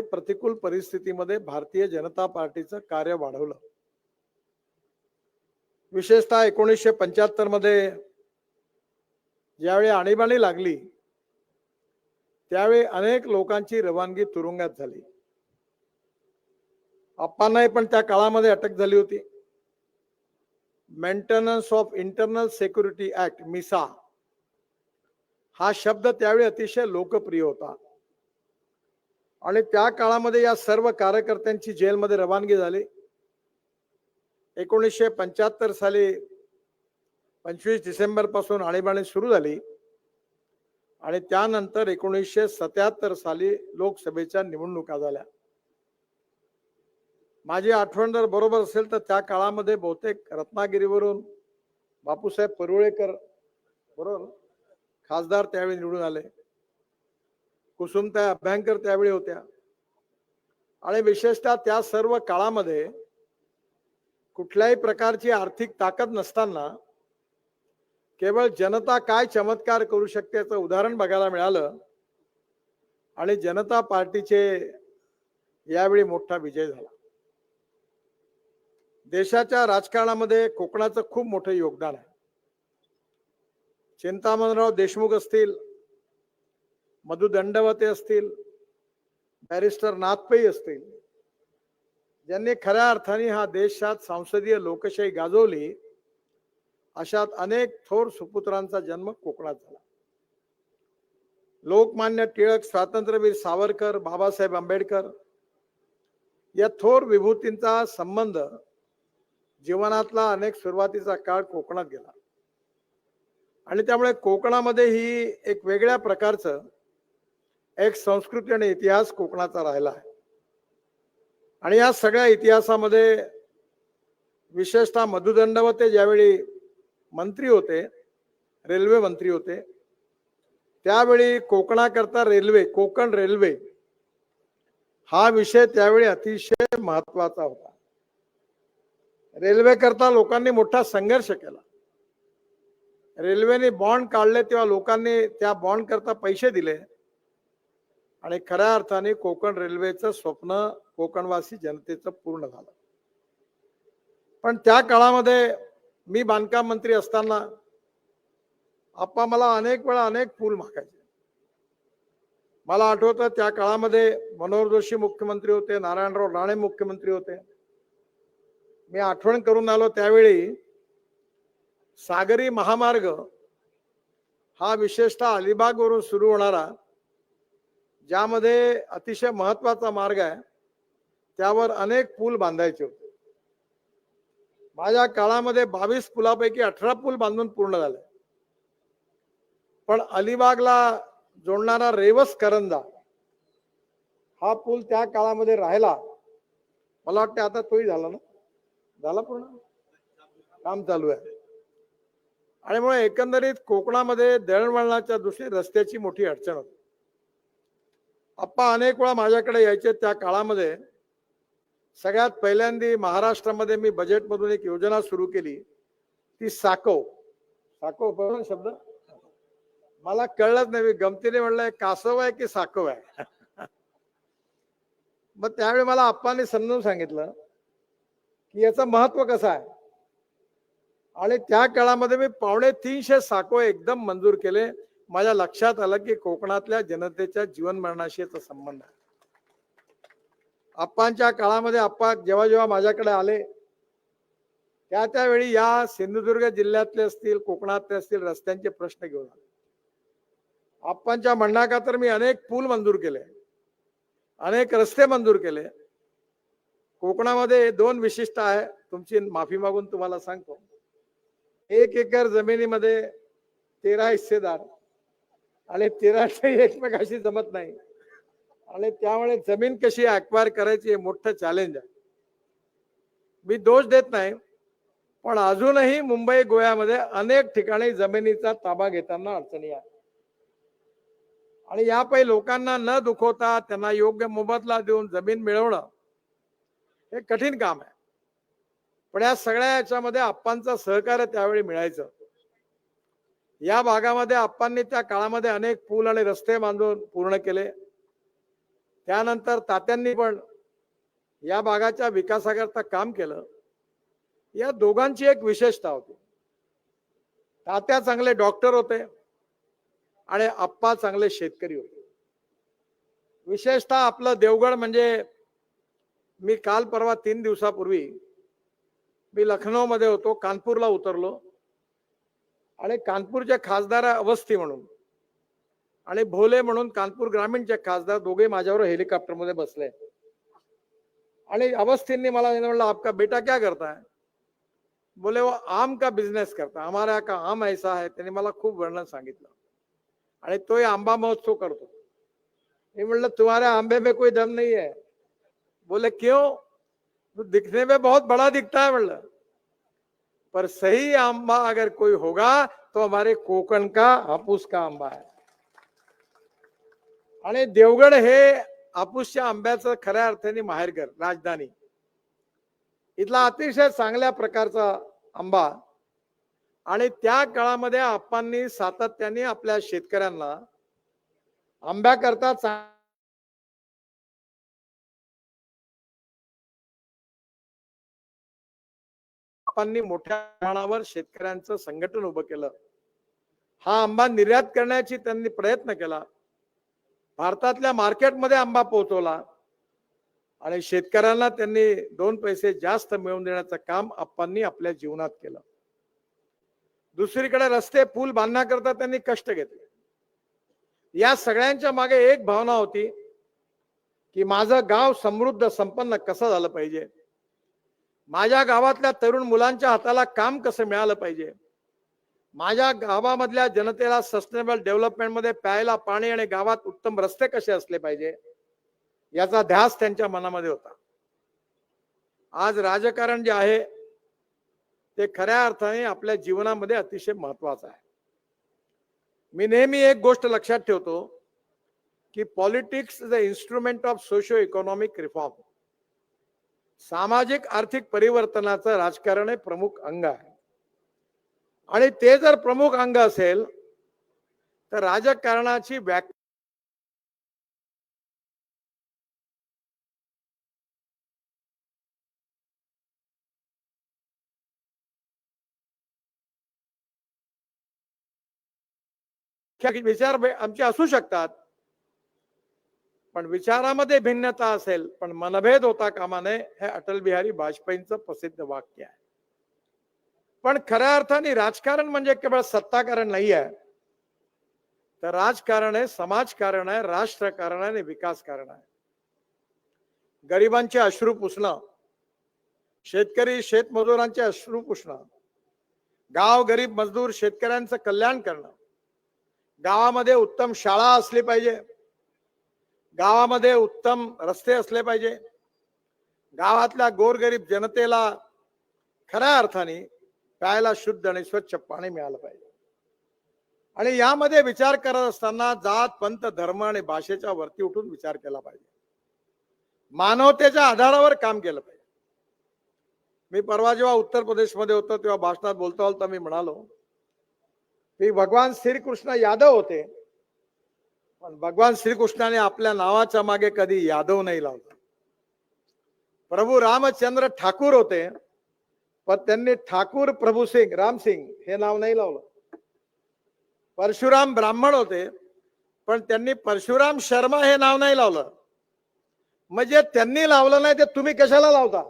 प्रतिकूल परिस्थितीमध्ये भारतीय जनता पार्टीचं कार्य वाढवलं. विशेषतः एकोणीसशे पंच्याहत्तरमध्ये ज्यावेळी आणीबाणी लागली त्यावेळी अनेक लोकांची रवानगी तुरुंगात झाली. अप्पांनाही पण त्या काळामध्ये अटक झाली होती. Maintenance of internal security act MISA. हा शब्द त्यावेळी अतिशय लोकप्रिय होता. आणि त्या काळामध्ये या सर्व कार्यकर्त्यांची जेलमध्ये रवानगी झाली. एकोणीसशे पंच्याहत्तर साली पंचवीस डिसेंबरपासून आणीबाणी सुरू झाली. आणि त्यानंतर एकोणीसशे सत्याहत्तर साली लोकसभेच्या निवडणुका झाल्या. माझी आठवण जर बरोबर असेल तर त्या काळामध्ये बहुतेक रत्नागिरीवरून बापूसाहेब परुळेकर बरोबर खासदार त्यावेळी निवडून आले. कुसुमताई अभ्यंकर त्यावेळी होत्या. आणि विशेषतः त्या सर्व काळामध्ये कुठल्याही प्रकारची आर्थिक ताकद नसताना केवळ जनता काय चमत्कार करू शकते याचं उदाहरण बघायला मिळालं. आणि जनता पार्टीचे यावेळी मोठा विजय झाला. देशाच्या राजकारणामध्ये कोकणाचं खूप मोठं योगदान आहे. चिंतामणराव देशमुख असतील मधु दंडवते असतील बॅरिस्टर नाथपै असतील. ज्यांनी खऱ्या अर्थाने हा देशात संसदीय लोकशाही गाजवली अशात अनेक थोर सुपुत्रांचा जन्म कोकणात झाला. लोकमान्य टिळक स्वातंत्र्यवीर सावरकर बाबासाहेब आंबेडकर या थोर विभूतींचा संबंध जीवनातला अनेक सुरुवातीचा काळ कोकणात गेला. आणि त्यामुळे कोकणामध्ये ही एक वेगळ्या प्रकारचं एक संस्कृती आणि इतिहास कोकणाचा राहिला आहे. आणि या सगळ्या इतिहासामध्ये विशेषतः मधुदंडवते ज्यावेळी मंत्री होते रेल्वे मंत्री होते त्यावेळी कोकणाकरता रेल्वे कोकण रेल्वे हा विषय त्यावेळी अतिशय महत्त्वाचा होता. रेल्वे करता लोकांनी मोठा संघर्ष केला. रेल्वेने बॉन्ड काढले तेव्हा लोकांनी त्या बॉन्ड करता पैसे दिले. आणि खऱ्या अर्थाने कोकण रेल्वेचं स्वप्न कोकणवासी जनतेचं पूर्ण झालं. पण त्या काळामध्ये मी बांधकाम मंत्री असताना आप्पा मला अनेक वेळा अनेक पूल मागायचे. मला आठवतं त्या काळामध्ये मनोहर जोशी मुख्यमंत्री होते नारायणराव राणे मुख्यमंत्री होते. मी आठवण करून आलो त्यावेळी सागरी महामार्ग हा विशेषतः अलिबागवरून सुरू होणारा ज्यामध्ये अतिशय महत्त्वाचा मार्ग आहे त्यावर अनेक पूल बांधायचे होते. माझ्या काळामध्ये बावीस पुलापैकी अठरा पूल बांधून पूर्ण झाले. पण अलिबागला जोडणारा रेवस करंजा हा पूल त्या काळामध्ये राहिला. मला वाटतं आता तोही झाला ना? झाला पूर्ण? काम चालू आहे. आणि मग एकंदरीत कोकणामध्ये दळणवळणाच्या दृष्टीने रस्त्याची मोठी अडचण होती. आप्पा अनेक वेळा माझ्याकडे यायचे त्या काळामध्ये. सगळ्यात पहिल्यांदा महाराष्ट्रामध्ये मी बजेटमधून एक योजना सुरू केली. ती साकव साकव बरोबर शब्द? मला कळलंच नाही मी गमतीने म्हणलंय कासव आहे की साकव आहे? मग त्यावेळी मला अप्पांनी समजून सांगितलं की याचं महत्त्व कसं आहे? आणि त्या काळामध्ये मी पावणे तीनशे साको एकदम मंजूर केले. माझ्या लक्षात आलं की कोकणातल्या जनतेच्या जीवनमरणाशी याचा संबंध आहे. आप्पांच्या काळामध्ये आप्पा जेव्हा जेव्हा माझ्याकडे आले त्या त्यावेळी या सिंधुदुर्ग जिल्ह्यातले असतील कोकणातले असतील रस्त्यांचे प्रश्न घेऊन आले. आप्पांच्या म्हणण्याका तर मी अनेक पूल मंजूर केले अनेक रस्ते मंजूर केले. कोकणामध्ये दोन विशिष्ट आहे तुमची माफी मागून तुम्हाला सांगतो. एक एकर जमिनीमध्ये तेरा हिस्सेदार आणि तेराशे एकमेकाशी जमत नाही. आणि त्यामुळे जमीन कशी अक्वायर करायची हे मोठं चॅलेंज आहे. मी दोष देत नाही पण अजूनही मुंबई गोव्यामध्ये अनेक ठिकाणी जमिनीचा ताबा घेताना अडचणी आहे आणि यापैकी लोकांना न दुखवता त्यांना योग्य मोबदला देऊन जमीन मिळवणं हे कठीण काम आहे. पण या सगळ्या याच्यामध्ये आप्पांचं सहकार्य त्यावेळी मिळायचं. या भागामध्ये आप्पांनी त्या काळामध्ये अनेक पूल आणि रस्ते बांधून पूर्ण केले. त्यानंतर तात्यांनी पण या भागाच्या विकासाकरता काम केलं. या दोघांची एक विशेषता होती. तात्या चांगले डॉक्टर होते आणि आप्पा चांगले शेतकरी होते. विशेषतः आपलं देवगड म्हणजे मी काल परवा तीन दिवसापूर्वी मी लखनौमध्ये होतो कानपूरला उतरलो. आणि कानपूरच्या खासदार अवस्थी म्हणून आणि भोले म्हणून कानपूर ग्रामीणचे खासदार दोघे माझ्यावर हेलिकॉप्टरमध्ये बसले. आणि अवस्थींनी मला म्हणलं आपका बेटा क्या करता है? बोले वो आम का बिझनेस करता हमारा का आम ऐसा है त्यांनी मला खूप वर्णन सांगितलं. आणि तोही आंबा महोत्सव करतो. मी म्हणलं तुम्हारे आंबे में कोई दम नहीं है. बोले क्यों? तो दिखने में बहुत बड़ा दिखता है म्हणलं. पर सही आंबा अगर कोई होगा तो हमारे कोकण का हापूस का आंबा है। आणि देवगड हे हापूसच्या आंब्याचं खऱ्या अर्थाने माहेरघर राजधानी. इथला अतिशय चांगल्या प्रकारचा आंबा. आणि त्या काळामध्ये आप्पांनी सातत्याने आपल्या शेतकऱ्यांना आंब्याकरता चा- मोठ्या प्रमाणावर शेतकऱ्यांचं संघटन उभं केलं. हा आंबा निर्यात करण्याची त्यांनी प्रयत्न केला. भारतातल्या मार्केटमध्ये आंबा पोहोचवला आणि शेतकऱ्यांना त्यांनी दोन पैसे जास्त मिळवून देण्याचं काम आप्पांनी आपल्या जीवनात केलं. दुसरीकडे रस्ते पूल बांधण्याकरता त्यांनी कष्ट घेतले. या सगळ्यांच्या मागे एक भावना होती की माझं गाव समृद्ध संपन्न कसं झालं पाहिजे? माझ्या गावातल्या तरुण मुलांच्या हाताला काम कसं मिळालं पाहिजे? माझ्या गावामधल्या जनतेला सस्टेनेबल डेव्हलपमेंटमध्ये प्यायला पाणी आणि गावात उत्तम रस्ते कसे असले पाहिजे? याचा ध्यास त्यांच्या मनामध्ये होता. आज राजकारण जे आहे ते खऱ्या अर्थाने आपल्या जीवनामध्ये अतिशय महत्वाचं आहे. मी नेहमी एक गोष्ट लक्षात ठेवतो की politics is a instrument of socio economic reform सामाजिक आर्थिक परिवर्तनाचं राजकारण हे प्रमुख अंग आहे. आणि ते जर प्रमुख अंग असेल तर राजकारणाची व्याख्या विचार आमचे असू शकतात. पण विचारामध्ये भिन्नता असेल पण मनभेद होता कामा नये हे अटल बिहारी वाजपेयींचं प्रसिद्ध वाक्य आहे. पण खऱ्या अर्थाने राजकारण म्हणजे केवळ सत्ताकारण नाही आहे. तर राजकारण आहे समाजकारण आहे राष्ट्रकारण आहे आणि विकासकारण आहे. गरिबांचे अश्रू पुसणं शेतकरी शेतमजुरांचे अश्रू पुसणं गाव गरीब मजदूर शेतकऱ्यांचं कल्याण करणं गावामध्ये उत्तम शाळा असली पाहिजे गावामध्ये उत्तम रस्ते असले पाहिजे. गावातल्या गोरगरीब जनतेला खऱ्या अर्थाने प्यायला शुद्ध आणि स्वच्छ पाणी मिळालं पाहिजे. आणि यामध्ये विचार करत असताना जात पंत धर्म आणि भाषेच्या वरती उठून विचार केला पाहिजे. मानवतेच्या आधारावर काम केलं पाहिजे. मी परवा जेव्हा उत्तर प्रदेशमध्ये होतो तेव्हा भाषणात बोलता बोलता मी म्हणालो की भगवान श्रीकृष्ण यादव होते. पण भगवान श्रीकृष्णाने आपल्या नावाच्या मागे कधी यादव नाही लावला. प्रभू रामचंद्र ठाकूर होते पण त्यांनी ठाकूर प्रभू सिंग राम सिंग हे नाव नाही लावलं. परशुराम ब्राह्मण होते पण त्यांनी परशुराम शर्मा हे नाव नाही लावलं. म्हणजे त्यांनी लावलं नाही ते तुम्ही कशाला लावता?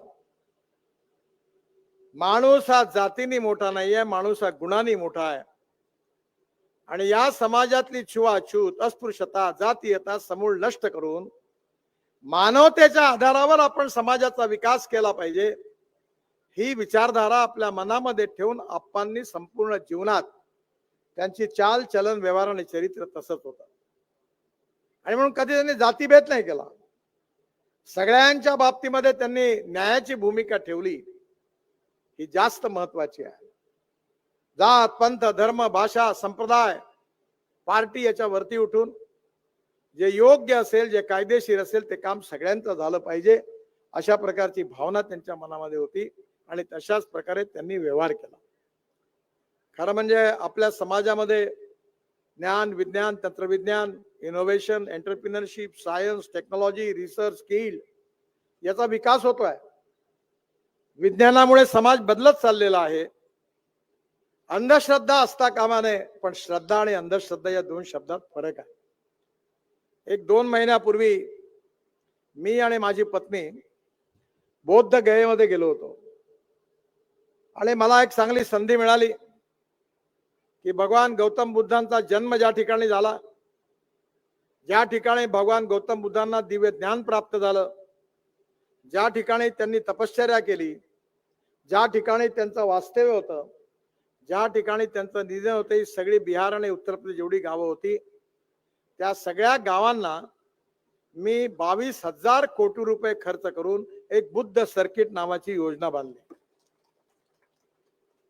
माणूस हा जातीने मोठा नाहीये माणूस हा गुणांनी मोठा आहे. आणि या समाजातली छुआछूत अस्पृश्यता जातीयता समूळ नष्ट करून मानवतेच्या आधारावर आपण समाजाचा विकास केला पाहिजे ही विचारधारा आपल्या मनामध्ये ठेवून आप्पांनी संपूर्ण जीवनात त्यांची चाल चलन व्यवहार आणि चरित्र तसंच होतं. आणि म्हणून कधी त्यांनी जातीभेद नाही केला. सगळ्यांच्या बाबतीमध्ये त्यांनी न्यायाची भूमिका ठेवली ही जास्त महत्वाची आहे. जात पंथ धर्म भाषा संप्रदाय पार्टी याच्या वरती उठून जे योग्य असेल जे कायदेशीर असेल ते काम सगळ्यांचं झालं पाहिजे अशा प्रकारची भावना त्यांच्या मनामध्ये होती आणि तशाच प्रकारे त्यांनी व्यवहार केला. खरं म्हणजे आपल्या समाजामध्ये ज्ञान विज्ञान तंत्रविज्ञान innovation entrepreneurship science technology research skill याचा विकास होतोय. विज्ञानामुळे समाज बदलत चाललेला आहे. अंधश्रद्धा असता कामा नये पण श्रद्धा आणि अंधश्रद्धा या दोन शब्दात फरक आहे. एक दोन महिन्यापूर्वी मी आणि माझी पत्नी बौद्ध गयेमध्ये गेलो होतो. आणि मला एक चांगली संधी मिळाली की भगवान गौतम बुद्धांचा जन्म ज्या ठिकाणी झाला ज्या ठिकाणी भगवान गौतम बुद्धांना दिव्य ज्ञान प्राप्त झालं ज्या ठिकाणी त्यांनी तपश्चर्या केली ज्या ठिकाणी त्यांचं वास्तव्य होतं ज्या ठिकाणी त्यांचं निधन होतं ही सगळी बिहार आणि उत्तर प्रदेश जेवढी गावं होती त्या सगळ्या गावांना मी बावीस हजार कोटी रुपये खर्च करून एक बुद्ध सर्किट नावाची योजना बांधली.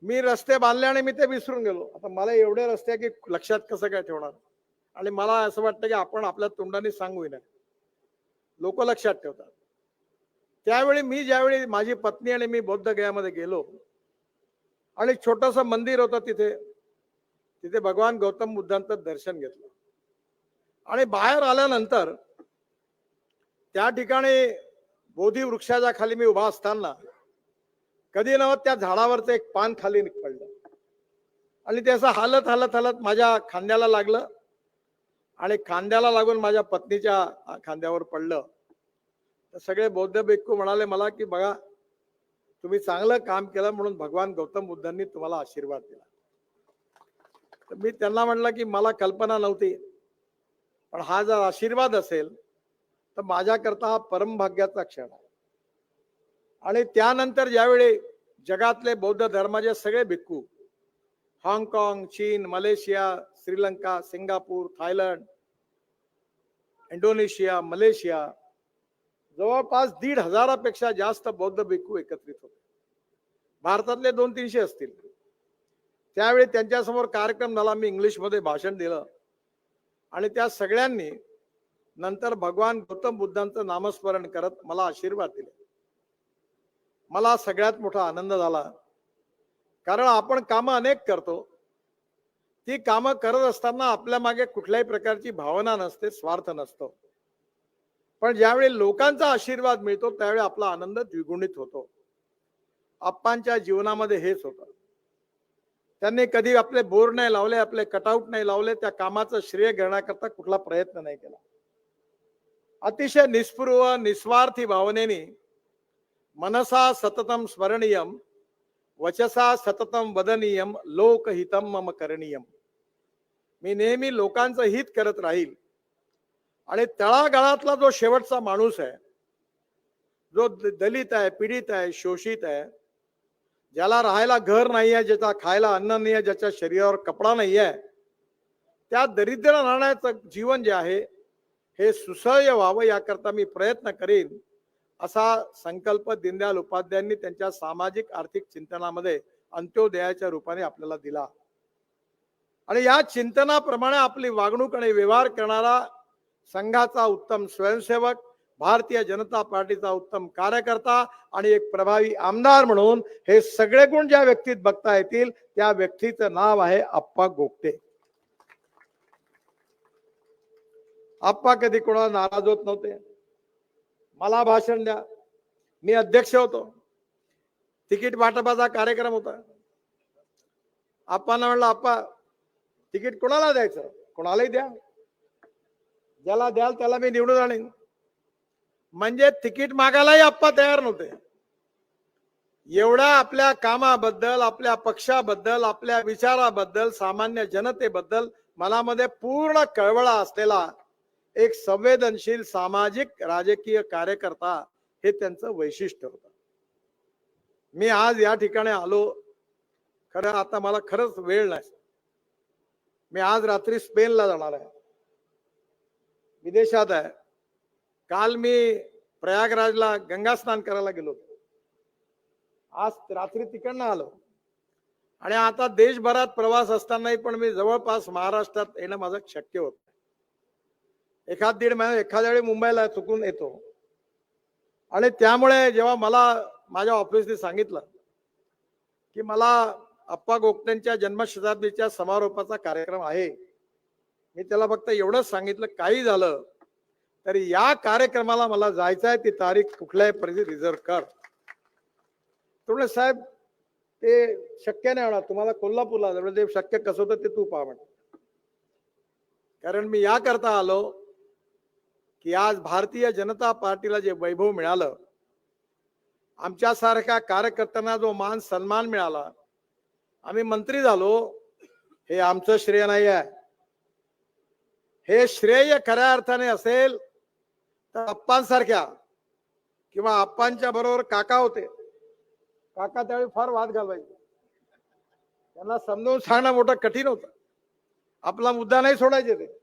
मी रस्ते बांधले आणि मी ते विसरून गेलो. आता मला एवढे रस्ते आहे की लक्षात कसं काय ठेवणार? आणि मला असं वाटतं की आपण आपल्या तोंडाने सांगू नये. लोक लक्षात ठेवतात. त्यावेळी मी ज्यावेळी माझी पत्नी आणि मी बौद्ध गयामध्ये गेलो आणि छोटंसं मंदिर होतं तिथे. तिथे भगवान गौतम बुद्धांचं दर्शन घेतलं. आणि बाहेर आल्यानंतर त्या ठिकाणी बोधी वृक्षाच्या खाली मी उभा असताना कधी नव्हत त्या झाडावरचं एक पान खाली पडलं आणि ते असं हालत हालत हालत माझ्या खांद्याला लागलं. आणि खांद्याला लागून माझ्या पत्नीच्या खांद्यावर पडलं. तर सगळे बौद्ध भिक्खू म्हणाले मला की बघा तुम्ही चांगलं काम केलं म्हणून भगवान गौतम बुद्धांनी तुम्हाला आशीर्वाद दिला. तर मी त्यांना म्हटलं की मला कल्पना नव्हती पण हा जर आशीर्वाद असेल तर माझ्याकरता हा परमभाग्याचा क्षण आहे. आणि त्यानंतर ज्यावेळी जगातले बौद्ध धर्माचे सगळे भिक्खू हाँगकाँग चीन Malaysia Sri Lanka Singapore Thailand Indonesia Malaysia जवळपास दीड हजारापेक्षा जास्त बौद्ध भिक्खू एकत्रित होते. भारतातले दोन तीनशे असतील. त्यावेळी त्यांच्यासमोर कार्यक्रम झाला मी इंग्लिशमध्ये भाषण दिलं. आणि त्या सगळ्यांनी नंतर भगवान गौतम बुद्धांचं नामस्मरण करत मला आशीर्वाद दिले. मला सगळ्यात मोठा आनंद झाला. कारण आपण कामं अनेक करतो. ती कामं करत असताना आपल्या मागे कुठल्याही प्रकारची भावना नसते स्वार्थ नसतो. पण ज्यावेळी लोकांचा आशीर्वाद मिळतो त्यावेळी आपला आनंद द्विगुणित होतो. आप्पांच्या जीवनामध्ये हेच होतं. त्यांनी कधी आपले बोर नाही लावले आपले कटआउट नाही लावले त्या कामाचं श्रेय घेण्याकरता कुठला प्रयत्न नाही केला. अतिशय निस्पृह निस्वार्थी भावनेने मनसा सततम स्मरणीयम वचसा सततम वदनीयम लोकहितम मम करणीयम. मी नेहमी लोकांचं हित करत राहील. आणि तळागाळातला जो शेवटचा माणूस आहे जो द- दलित आहे पीडित आहे शोषित आहे ज्याला राहायला घर नाही आहे ज्याचा खायला अन्न नाही आहे ज्याच्या शरीरावर कपडा नाही आहे त्या दरिद्र राहण्याचं जीवन जे आहे हे सुसह्य व्हावं याकरता मी प्रयत्न करीन असा संकल्प दीनदयाल उपाध्यायांनी त्यांच्या सामाजिक आर्थिक चिंतनामध्ये अंत्योदयाच्या रूपाने आपल्याला दिला. आणि या चिंतनाप्रमाणे आपली वागणूक आणि व्यवहार करणारा संघाचा उत्तम स्वयंसेवक भारतीय जनता पार्टीचा उत्तम कार्यकर्ता आणि एक प्रभावी आमदार म्हणून हे सगळे गुण ज्या व्यक्तीत बघता येतील त्या व्यक्तीचं नाव आहे आप्पा गोपटे. आप्पा कधी कोणाला नाराज होत नव्हते? मला भाषण द्या. मी अध्यक्ष होतो. तिकीट वाटपाचा कार्यक्रम होता. आप्पांना म्हणलं आप्पा तिकीट कोणाला द्यायचं? कोणालाही द्या. ज्याला द्याल त्याला मी निवडून आणीन. म्हणजे तिकीट मागायलाही आप्पा तयार नव्हते. एवढ्या आपल्या कामाबद्दल आपल्या पक्षाबद्दल आपल्या विचाराबद्दल सामान्य जनतेबद्दल मनामध्ये पूर्ण कळवळा असलेला एक संवेदनशील सामाजिक राजकीय कार्यकर्ता हे त्यांचं वैशिष्ट्य होतं. मी आज या ठिकाणी आलो. खरं आता मला खरंच वेळ नाही. मी आज रात्री स्पेनला जाणार आहे. विदेशात आहे. काल मी प्रयागराजला गंगा स्नान करायला गेलो होतो. आज रात्री तिकडनं आलो. आणि आता देशभरात प्रवास असतानाही पण मी जवळपास महाराष्ट्रात येणं माझं शक्य होत एखाद दीड महिना एखाद्या वेळी मुंबईला चुकून येतो. आणि त्यामुळे जेव्हा मला माझ्या ऑफिसने सांगितलं की मला अप्पा गोगटेंच्या जन्मशताब्दीच्या समारोपाचा कार्यक्रम आहे. मी त्याला फक्त एवढंच सांगितलं काही झालं तरी या कार्यक्रमाला मला जायचं आहे ती तारीख कुठल्याही परिस्थितीत रिझर्व कर. तुम्ही साहेब ते शक्य नाही होणार तुम्हाला कोल्हापूरला ते शक्य कसं होतं ते तू पहा म्हणे. कारण मी या करता आलो की आज भारतीय जनता पार्टीला जे वैभव मिळालं आमच्यासारख्या कार्यकर्त्यांना जो मान सन्मान मिळाला आम्ही मंत्री झालो हे आमचं श्रेय नाही आहे हे श्रेय खऱ्या अर्थाने असेल तर अप्पांसारख्या किंवा अप्पांच्या बरोबर काका होते. काका त्यावेळी फार वाद घालवायचे. त्यांना समजावून सांगणं मोठं कठीण होतं. आपला मुद्दा नाही सोडायचे ते.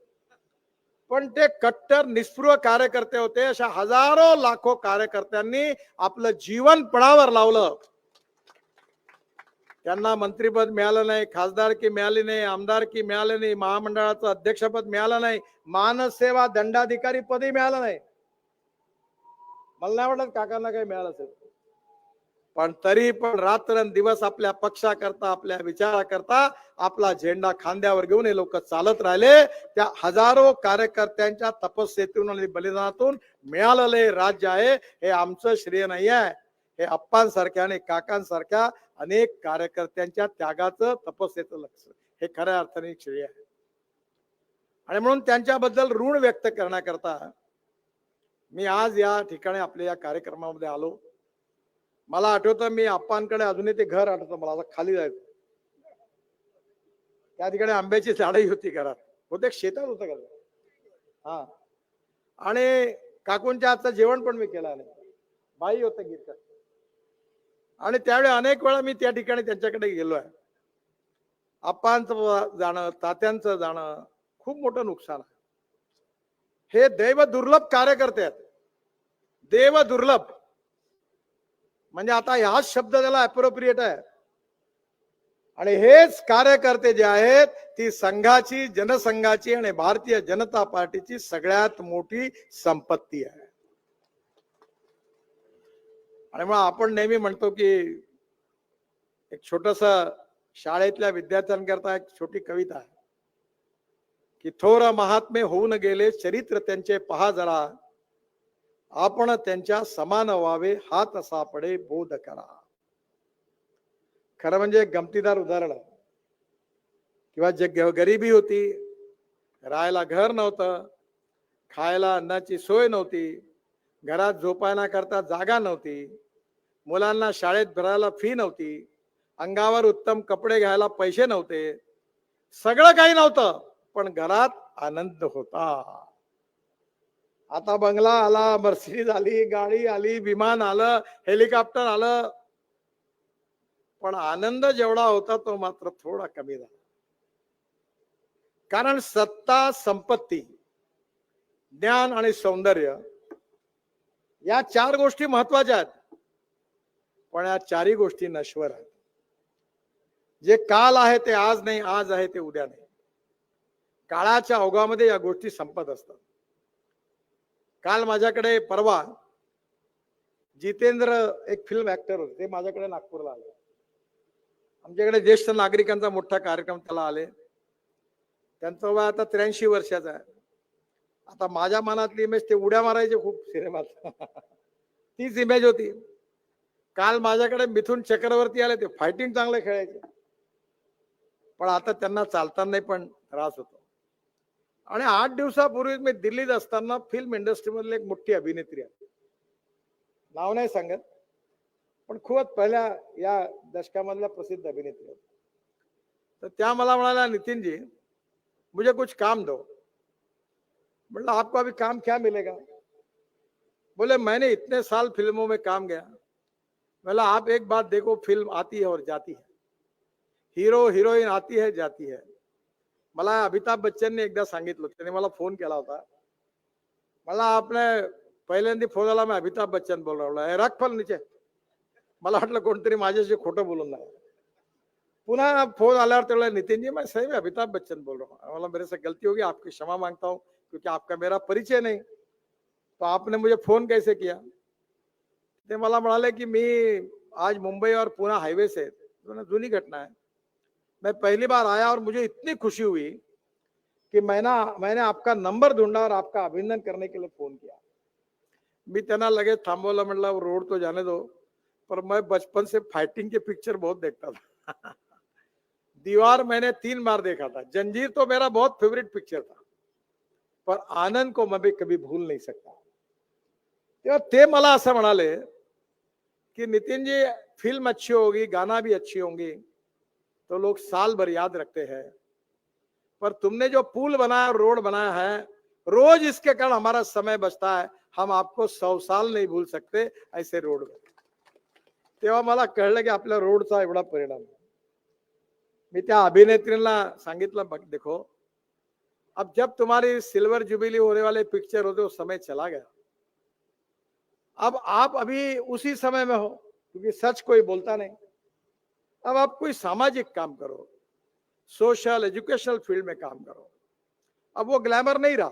पण ते कट्टर निस्पृह कार्यकर्ते होते. अशा हजारो लाखो कार्यकर्त्यांनी आपलं जीवन पणावर लावलं. त्यांना मंत्रीपद मिळालं नाही खासदारकी मिळाली नाही आमदारकी मिळाली नाही महामंडळाचं अध्यक्षपद मिळालं नाही मानसेवा दंडाधिकारी पदही मिळालं नाही. मला नाही वाटत काकांना काही मिळालं असेल. पण तरी पण रात्रंदिवस आपल्या पक्षाकरता आपल्या विचाराकरता आपला झेंडा खांद्यावर घेऊन हे लोक चालत राहिले. त्या हजारो कार्यकर्त्यांच्या तपस्येतून आणि बलिदानातून मिळालेलं हे राज्य आहे. हे आमचं श्रेय नाही आहे हे अप्पांसारख्या आणि काकांसारख्या अनेक कार्यकर्त्यांच्या त्यागाचं तपस्येचं लक्ष. हे खऱ्या अर्थाने श्रेय आहे. आणि म्हणून त्यांच्याबद्दल ऋण व्यक्त करण्याकरता मी आज या ठिकाणी आपल्या या कार्यक्रमामध्ये आलो. मला आठवतं मी अप्पांकडे अजूनही ते घर आठवतं. मला आता खाली जायचं. त्या ठिकाणी आंब्याची झाडही होती घरात. होते शेतात होतं घर हा. आणि काकूंच्या आजचं जेवण पण मी केलं नाही बाई होतं गिरकर आणि त्यावेळी अनेक वेळा मी त्या ठिकाणी त्यांच्याकडे गेलो आहे. आप्पांचं जाणं तात्यांचं जाणं खूप मोठं नुकसान आहे. हे दैव दुर्लभ कार्यकर्ते आहेत. देव दुर्लभ. म्हणजे आता हाच शब्द त्याला अप्रोप्रिएट आहे. आणि हेच कार्यकर्ते जे आहेत ती संघाची जनसंघाची आणि भारतीय जनता पार्टीची सगळ्यात मोठी संपत्ती आहे. आणि मग आपण नेहमी म्हणतो की एक छोटस शाळेतल्या विद्यार्थ्यांकरता एक छोटी कविता आहे. की थोर महात्मे होऊन गेले चरित्र त्यांचे पहा जरा. आपण त्यांच्या समान व्हावे हात सापडे बोध करा. खरं म्हणजे गमतीदार उदाहरण किंवा जे ग- गरिबी होती राहायला घर नव्हतं खायला अन्नाची सोय नव्हती घरात झोपायला करता जागा नव्हती. मुलांना शाळेत भरायला फी नव्हती. अंगावर उत्तम कपडे घ्यायला पैसे नव्हते. सगळं काही नव्हतं पण घरात आनंद होता. आता बंगला आला मर्सिडीज आली गाडी आली विमान आलं हेलिकॉप्टर आलं. पण आनंद जेवढा होता तो मात्र थोडा कमी झाला. कारण सत्ता संपत्ती ज्ञान आणि सौंदर्य या चार गोष्टी महत्त्वाच्या आहेत. पण या चारही गोष्टी नश्वर आहेत. जे काल आहे ते आज नाही आज आहे ते उद्या नाही. काळाच्या ओघामध्ये या गोष्टी संपत असतात. काल माझ्याकडे परवा जितेंद्र एक फिल्म ऍक्टर होते ते माझ्याकडे नागपूरला आले. आमच्याकडे ज्येष्ठ नागरिकांचा मोठा कार्यक्रम त्याला आले. त्यांचं वय आता त्र्याऐंशी वर्षाचा आहे. आता माझ्या मनातली इमेज ते उड्या मारायचे खूप सिनेमात. तीच इमेज होती. काल माझ्याकडे मिथून चक्रवर्ती आले ते फायटिंग चांगले खेळायचे. पण आता त्यांना चालतानाही पण त्रास होतो. आणि आठ दिवसापूर्वी मी दिल्लीत असताना फिल्म इंडस्ट्रीमधली एक मोठी अभिनेत्री आहे नाव नाही सांगत पण खूपच पहिल्या या दशकामधल्या प्रसिद्ध अभिनेत्री आहेत तर त्या मला म्हणाल्या नितीनजी मुझे कुछ काम दो. मतलब आपको अभी काम क्या मिलेगा? बोले, मैंने इतने साल फ़िल्मों में काम गया। बोला, आप एक बात देखो, फ़िल्म आती है और जाती है। हिरो हिरोईन आती है, जाती है। मला अमिताभ बच्चनने एकदा सांगितलं त्याने मला फ़ोन केला होता। मला आपने पहिल्यांदा फ़ोन आला मी अमिताभ बच्चन बोल हूँ रख फल नीचे। मला वाटलं कोणतरी माझ्याशी खोटं बोलून नाही पुन्हा फ़ोन आल्यावर तेवढा नितिन जी, मैं सही में अमिताभ बच्चन बोल रहा हूँ। बोला, मेरे से गलती होगी, आपकी क्षमा माँगता हूँ। क्योंकि आपका मेरा परिचय नहीं। तो आपने मुझे फ़ोन कैसे किया? ते मला म्हणाले की मी आज मुंबई और पुणे हाईवे से तो जुनी घटना है। मैं पहली बार आया और मुझे इतनी खुशी हुई कि मैंने मैंने आपका नंबर ढूंढा और आपका अभिनंदन करने के लिए फ़ोन किया। मी त्यांना लगे थांबवलं म्हटलं रोड तो जाने दो, पर मैं बचपन से फाइटिंग के पिक्चर बहुत देखता था। दीवार मैंने तीन बार देखा था। जंजीर तो मेरा बहुत फेवरेट पिक्चर था। पर आनंद को मैं भी कभी भूल नहीं सकता। तेव्हा ते मला असं म्हणाले कि नितिन जी फ़िल्म अच्छी होगी, गाना भी अच्छी होंगी तो लोग साल भर याद रखते हैं। पर तुमने जो पुल बनाया, रोड बनाया है, रोज इसके कारण हमारा समय बचता है, हम आपको सौ साल नहीं भूल सकते ऐसे रोड तेव्हा मला कळलं की आपल्या रोडचा एवढा परिणाम. मी त्या अभिनेत्रीला सांगितलं देखो अब जब तुम्हारी सिल्वर जुबिली होने वाले पिक्चर होते उस समय चला गया। अब आप अभी उसी समय में हो क्योंकि सच कोई बोलता नहीं। अब आप कोई सामाजिक काम करो सोशल एज्युकेशनल फील्ड में काम करो। अब वो ग्लॅमर नाही राहा।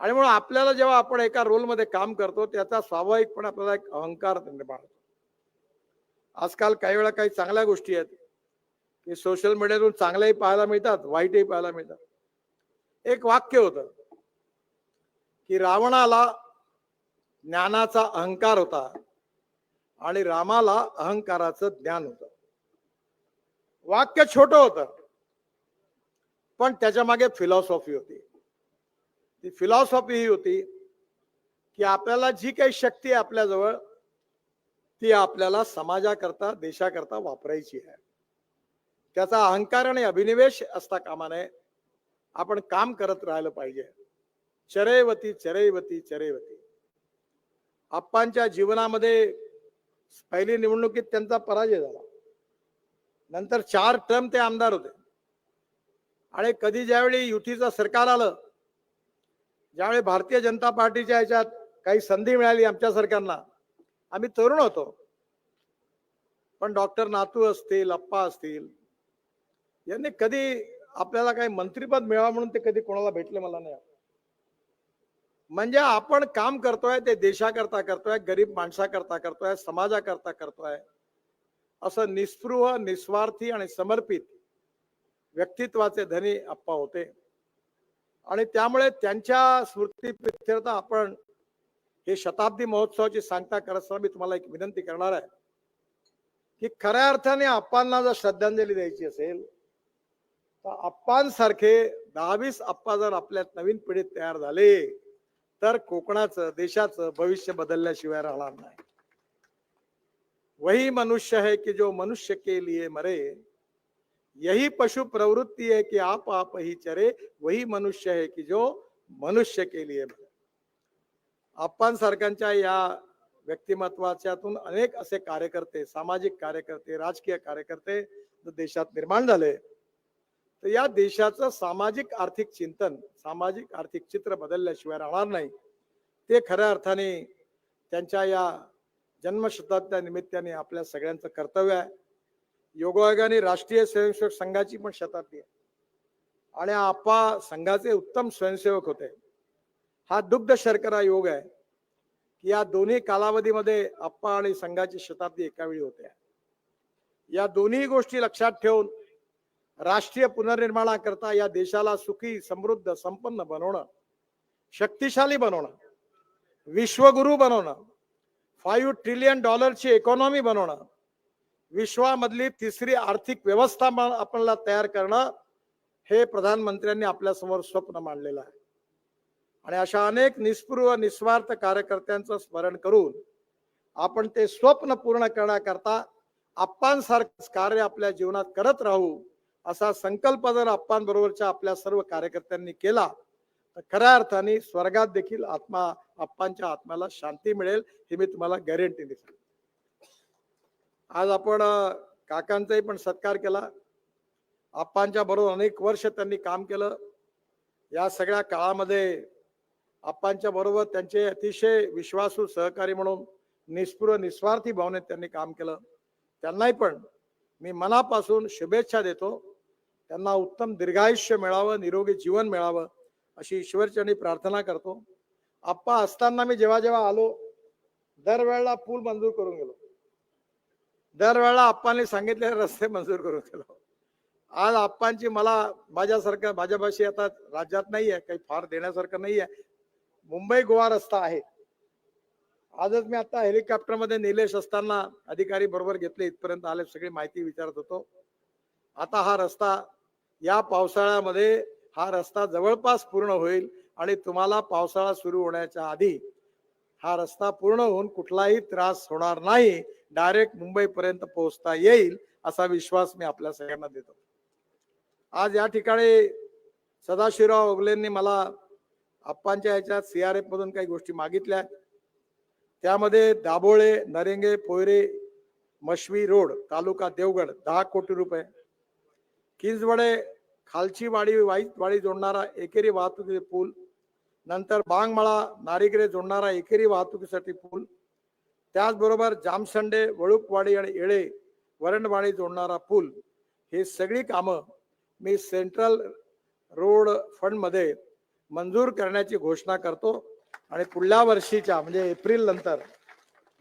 आणि म्हणून आपल्याला जेव्हा आपण एका रोलमध्ये काम करतो त्याचा स्वाभाविकपणे आपल्याला एक अहंकार निर्माण होतो. आजकाल काही वेळा काही चांगल्या गोष्टी आहेत की सोशल मीडियातून चांगल्याही पाहायला मिळतात वाईटही पाहायला मिळतात. एक वाक्य होतं की रावणाला ज्ञानाचा अहंकार होता आणि रामाला अहंकाराचं ज्ञान होत. वाक्य छोट होतं पण त्याच्यामागे फिलॉसॉफी होती. ती फिलॉसॉफी ही होती की आपल्याला जी काही शक्ती आहे आपल्याजवळ ती आपल्याला समाजाकरता देशाकरता वापरायची आहे. त्याचा अहंकार आणि अभिनिवेश असता कामा नये. आपण काम करत राहिलं पाहिजे. चरैवती चरैवती चरैवती. आप्पांच्या जीवनामध्ये पहिली निवडणुकीत त्यांचा पराजय झाला. नंतर चार टर्म ते आमदार होते. आणि कधी ज्यावेळी युतीचं सरकार आलं ज्यावेळी भारतीय जनता पार्टीच्या ह्याच्यात काही संधी मिळाली आमच्या सरकारला आम्ही तरुण होतो. पण डॉक्टर नातू असतील अप्पा असतील यांनी कधी आपल्याला काही मंत्रीपद मिळावं म्हणून ते कधी कोणाला भेटले मला नाही. म्हणजे आपण काम करतोय ते देशाकरता करतोय गरीब माणसाकरता करतोय समाजाकरता करतोय. असं निस्पृह निस्वार्थी आणि समर्पित व्यक्तित्वाचे धनी अप्पा होते. आणि त्यामुळे त्यांच्या स्मृती आपण हे शताब्दी महोत्सवाची सांगता करत असताना मी तुम्हाला एक विनंती करणार आहे की खऱ्या अर्थाने अप्पांना जर श्रद्धांजली द्यायची असेल तर अप्पांसारखे दहावीस अप्पा जर आपल्या नवीन पिढीत तयार झाले तर कोकणाचं देशाचं भविष्य बदलल्याशिवाय राहणार नाही. वही मनुष्य है की जो मनुष्य के लिए मरे? यही पशु प्रवृत्ती है कि आप आप ही चरे वही मनुष्य है की जो मनुष्य के लिए मरे. आप्पांसारख्यांच्या या व्यक्तिमत्वाच्यातून अनेक असे कार्यकर्ते सामाजिक कार्यकर्ते राजकीय कार्यकर्ते देशात निर्माण झाले तर या देशाचं सामाजिक आर्थिक चिंतन सामाजिक आर्थिक चित्र बदलल्याशिवाय राहणार नाही. ते खऱ्या अर्थाने त्यांच्या या जन्मशताब्द्या निमित्ताने आपल्या सगळ्यांचं कर्तव्य आहे. योगायोगाने राष्ट्रीय स्वयंसेवक संघाची पण शताब्दी आहे. आणि आपा संघाचे उत्तम स्वयंसेवक होते. हा दुग्ध शर्करा योग आहे की या दोन्ही कालावधीमध्ये आप्पा आणि संघाची शताब्दी एकावेळी होते. या दोन्ही गोष्टी लक्षात ठेवून राष्ट्रीय पुनर्निर्माणाकरता या देशाला सुखी समृद्ध संपन्न बनवणं शक्तिशाली बनवणं विश्वगुरु बनवणं फाईव्ह ट्रिलियन डॉलरची इकॉनॉमी बनवणं विश्वामधली तिसरी आर्थिक व्यवस्था आपल्याला तयार करणं हे प्रधानमंत्र्यांनी आपल्यासमोर स्वप्न मांडलेलं आहे. आणि अशा अनेक निस्पृह निस्वार्थ कार्यकर्त्यांचं स्मरण करून आपण ते स्वप्न पूर्ण करण्याकरता आप्पांसारखं कार्य आपल्या जीवनात करत राहू असा संकल्प जर आप्पांबरोबरच्या आपल्या सर्व कार्यकर्त्यांनी केला तर खऱ्या अर्थाने स्वर्गात देखील आत्मा आप्पांच्या आत्म्याला शांती मिळेल हे मी तुम्हाला गॅरंटी देतो. आज आपण काकांचाही पण सत्कार केला. आप्पांच्या बरोबर अनेक वर्ष त्यांनी काम केलं. या सगळ्या काळामध्ये आप्पांच्या बरोबर त्यांचे अतिशय विश्वासू सहकारी म्हणून निष्पृह निस्वार्थी भावनेत त्यांनी काम केलं. त्यांनाही पण मी मनापासून शुभेच्छा देतो. त्यांना उत्तम दीर्घायुष्य मिळावं निरोगी जीवन मिळावं अशी ईश्वरचरणी प्रार्थना करतो. आप्पा असताना मी जेव्हा जेव्हा आलो दरवेळेला पूल मंजूर करून गेलो. दरवेळेला आप्पांनी सांगितलेले रस्ते मंजूर करून गेलो. आज आप्पांची मला माझ्यासारखं माझ्यापाशी आता राज्यात नाही आहे काही फार देण्यासारखं नाही आहे मुंबई गोवा रस्ता आहे. आजच मी आता हेलिकॉप्टरमध्ये निलेश असताना अधिकारी बरोबर घेतले इथपर्यंत आले सगळी माहिती विचारत होतो. आता हा रस्ता या पावसाळ्यामध्ये हा रस्ता जवळपास पूर्ण होईल आणि तुम्हाला पावसाळा सुरू होण्याच्या आधी हा रस्ता पूर्ण होऊन कुठलाही त्रास होणार नाही. डायरेक्ट मुंबईपर्यंत पोहोचता येईल असा विश्वास मी आपल्या सगळ्यांना देतो. आज या ठिकाणी सदाशिवराव ओगलेंनी मला आप्पांच्या ह्याच्यात आर मधून काही गोष्टी मागितल्या त्यामध्ये दाभोळे नरेंगे पोयरे मशवी रोड तालुका देवगड दहा कोटी रुपये. किंजवडे खालची वाडी वाईट वाडी जोडणारा एकेरी वाहतुकीचे पूल नंतर बांगमळा नारिगरे जोडणारा एकेरी वाहतुकीसाठी पूल त्याचबरोबर जामसंडे वळूकवाडी आणि येळे वरणवाडी जोडणारा पूल. हे सगळी कामं मी सेंट्रल रोड फंडमध्ये मंजूर करण्याची घोषणा करतो आणि पुढल्या वर्षीच्या म्हणजे एप्रिल नंतर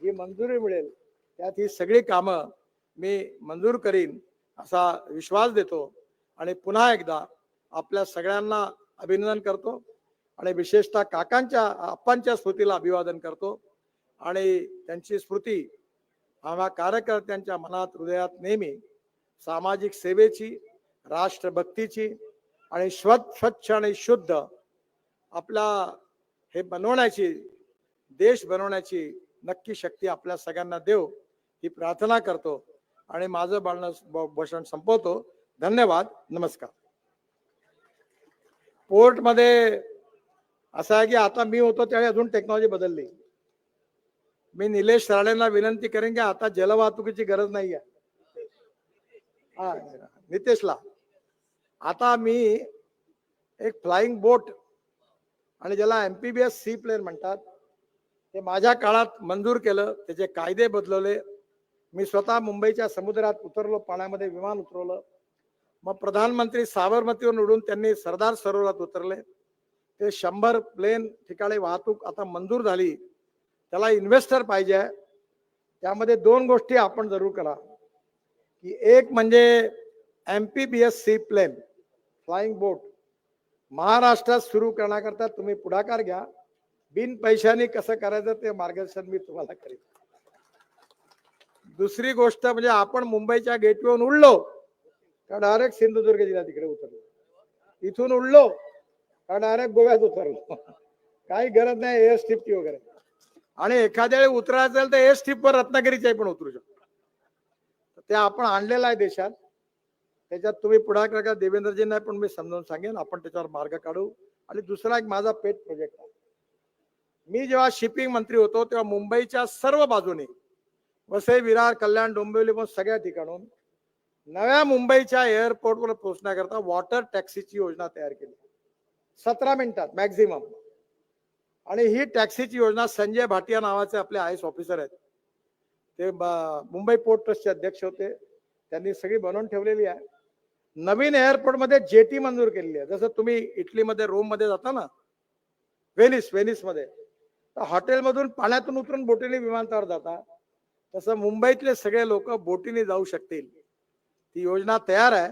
जी मंजुरी मिळेल त्यात ही सगळी कामं मी मंजूर करीन असा विश्वास देतो. आणि पुन्हा एकदा आपल्या सगळ्यांना अभिनंदन करतो आणि विशेषतः काकांच्या आप्पांच्या स्मृतीला अभिवादन करतो. आणि त्यांची स्मृती आम्हा कार्यकर्त्यांच्या मनात हृदयात नेहमी सामाजिक सेवेची राष्ट्रभक्तीची आणि स्वच्छ स्वच्छ आणि शुद्ध आपला हे बनवण्याची देश बनवण्याची नक्की शक्ती आपल्या सगळ्यांना देव ही प्रार्थना करतो. आणि माझं बाळणं ब- भाषण संपवतो. धन्यवाद नमस्कार. पोर्टमध्ये असं आहे की आता मी होतो त्यावेळी अजून टेक्नॉलॉजी बदलली. मी निलेश राळेंना विनंती करेन की आता जलवाहतुकीची गरज नाही आहे हा नितेशला. आता मी एक फ्लाईंग बोट आणि ज्याला M P B S C plane म्हणतात ते माझ्या काळात मंजूर केलं त्याचे कायदे बदलवले. मी स्वतः मुंबईच्या समुद्रात उतरलो पाण्यामध्ये विमान उतरवलं. मग प्रधानमंत्री साबरमतीवर निवडून त्यांनी सरदार सरोवरात उतरले. ते शंभर प्लेन ठिकाणी वाहतूक आता मंजूर झाली. त्याला इन्व्हेस्टर पाहिजे. त्यामध्ये दोन गोष्टी आपण जरूर करा. की एक म्हणजे M P B S C plane flying boat महाराष्ट्रात सुरू करण्याकरता तुम्ही पुढाकार घ्या. बिन पैशाने कसं करायचं ते मार्गदर्शन मी तुम्हाला करेन. दुसरी गोष्ट म्हणजे आपण मुंबईच्या गेटवेहून उडलो. का डायरेक्ट सिंधुदुर्ग जिल्हा तिकडे उतरलो. इथून उडलो का डायरेक्ट गोव्यात उतरलो. काही गरज नाही एअर स्ट्रिपची वगैरे. आणि एखाद्या वेळी उतरायचं असेल तर एअर स्ट्रिपवर रत्नागिरीच्या पण उतरू शकतो. ते आपण आणलेलं आहे देशात. त्याच्यात तुम्ही पुढाकार का देवेंद्रजींना पण मी समजावून सांगेन. आपण त्याच्यावर मार्ग काढू. आणि दुसरा एक माझा पेट प्रोजेक्ट आहे. मी जेव्हा शिपिंग मंत्री होतो तेव्हा मुंबईच्या सर्व बाजूने वसई विरार कल्याण डोंबिवली पण सगळ्या ठिकाणून नव्या मुंबईच्या एअरपोर्टवर पोहोचण्याकरता वॉटर टॅक्सीची योजना तयार केली. सतरा मिनिटात मॅक्झिमम आणि ही टॅक्सीची योजना संजय भाटिया नावाचे आपले आय एस ऑफिसर आहेत. ते मुंबई पोर्ट ट्रस्टचे अध्यक्ष होते. त्यांनी सगळी बनवून ठेवलेली आहे. नवीन एअरपोर्टमध्ये जेटी मंजूर केलेली आहे. जसं तुम्ही इटलीमध्ये रोममध्ये जाता ना वेनिस वेनिसमध्ये तर हॉटेलमधून पाण्यातून उतरून बोटीने विमानतळावर जाता. तसं मुंबईतले सगळे लोक बोटीने जाऊ शकतील. ती योजना तयार आहे.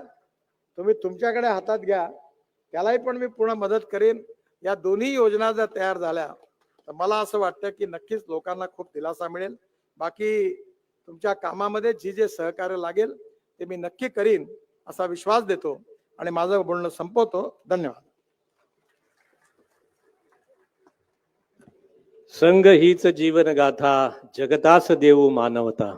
तुम्ही तुमच्याकडे हातात घ्या. त्यालाही पण मी पूर्ण मदत करेन. या दोन्ही योजना जर तयार झाल्या तर मला असं वाटतं की नक्कीच लोकांना खूप दिलासा मिळेल. बाकी तुमच्या कामामध्ये जी जे सहकार्य लागेल ते मी नक्की करीन असा विश्वास देतो आणि माझं बोलणं संपवतो. धन्यवाद. संघ हीच जीवनगाथा जगतास देऊ मानवता.